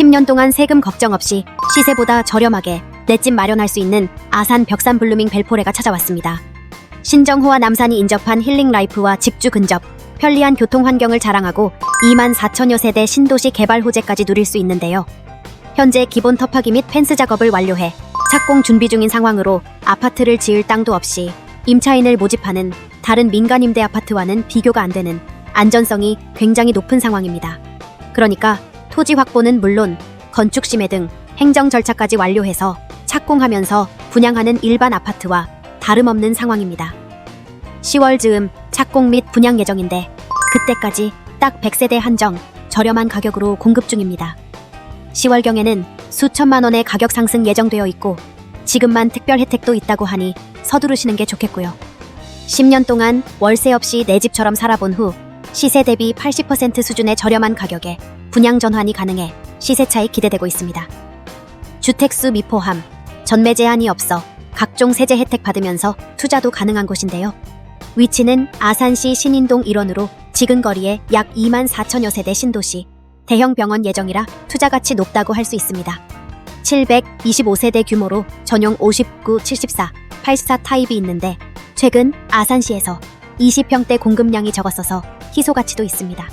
10년 동안 세금 걱정 없이 시세보다 저렴하게 내 집 마련할 수 있는 아산 벽산 블루밍 벨포레가 찾아왔습니다. 신정호와 남산이 인접한 힐링 라이프와 직주 근접, 편리한 교통 환경을 자랑하고 2만 4천여 세대 신도시 개발 호재까지 누릴 수 있는데요. 현재 기본 터파기 및 펜스 작업을 완료해 착공 준비 중인 상황으로 아파트를 지을 땅도 없이 임차인을 모집하는 다른 민간 임대 아파트와는 비교가 안 되는 안전성이 굉장히 높은 상황입니다. 그러니까 토지 확보는 물론 건축 심해 등 행정 절차까지 완료해서 착공하면서 분양하는 일반 아파트와 다름없는 상황입니다. 10월 즈음 착공 및 분양 예정인데 그때까지 딱 100세대 한정 저렴한 가격으로 공급 중입니다. 10월경에는 수천만 원의 가격 상승 예정되어 있고 지금만 특별 혜택도 있다고 하니 서두르시는 게 좋겠고요. 10년 동안 월세 없이 내 집처럼 살아본 후 시세 대비 80% 수준의 저렴한 가격에 분양 전환이 가능해 시세 차이 기대되고 있습니다. 주택수 미포함, 전매 제한이 없어 각종 세제 혜택 받으면서 투자도 가능한 곳인데요. 위치는 아산시 신인동 일원으로 지근 거리에 약 2만 4천여 세대 신도시, 대형 병원 예정이라 투자 가치 높다고 할 수 있습니다. 725세대 규모로 전용 59, 74, 84 타입이 있는데 최근 아산시에서 20평대 공급량이 적었어서 희소 가치도 있습니다.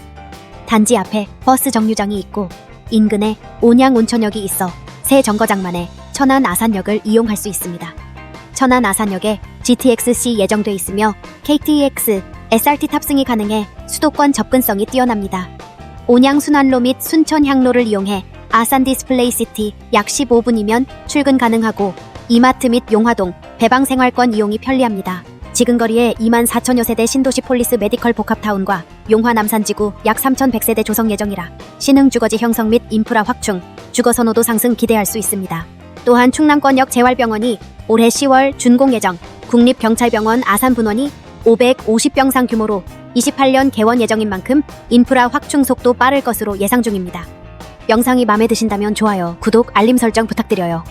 단지 앞에 버스 정류장이 있고 인근에 온양 온천역이 있어 새 정거장만에 천안 아산역을 이용할 수 있습니다. 천안 아산역에 GTX-C 예정돼 있으며 KTX, SRT 탑승이 가능해 수도권 접근성이 뛰어납니다. 온양 순환로 및 순천 향로를 이용해 아산 디스플레이 시티 약 15분이면 출근 가능하고 이마트 및 용화동, 배방생활권 이용이 편리합니다. 지근 거리에 2만 4천여 세대 신도시 폴리스 메디컬 복합타운과 용화 남산지구 약 3,100세대 조성 예정이라 신흥 주거지 형성 및 인프라 확충, 주거 선호도 상승 기대할 수 있습니다. 또한 충남권역 재활병원이 올해 10월 준공 예정, 국립경찰병원 아산분원이 550병상 규모로 28년 개원 예정인 만큼 인프라 확충 속도 빠를 것으로 예상 중입니다. 영상이 마음에 드신다면 좋아요, 구독, 알림 설정 부탁드려요.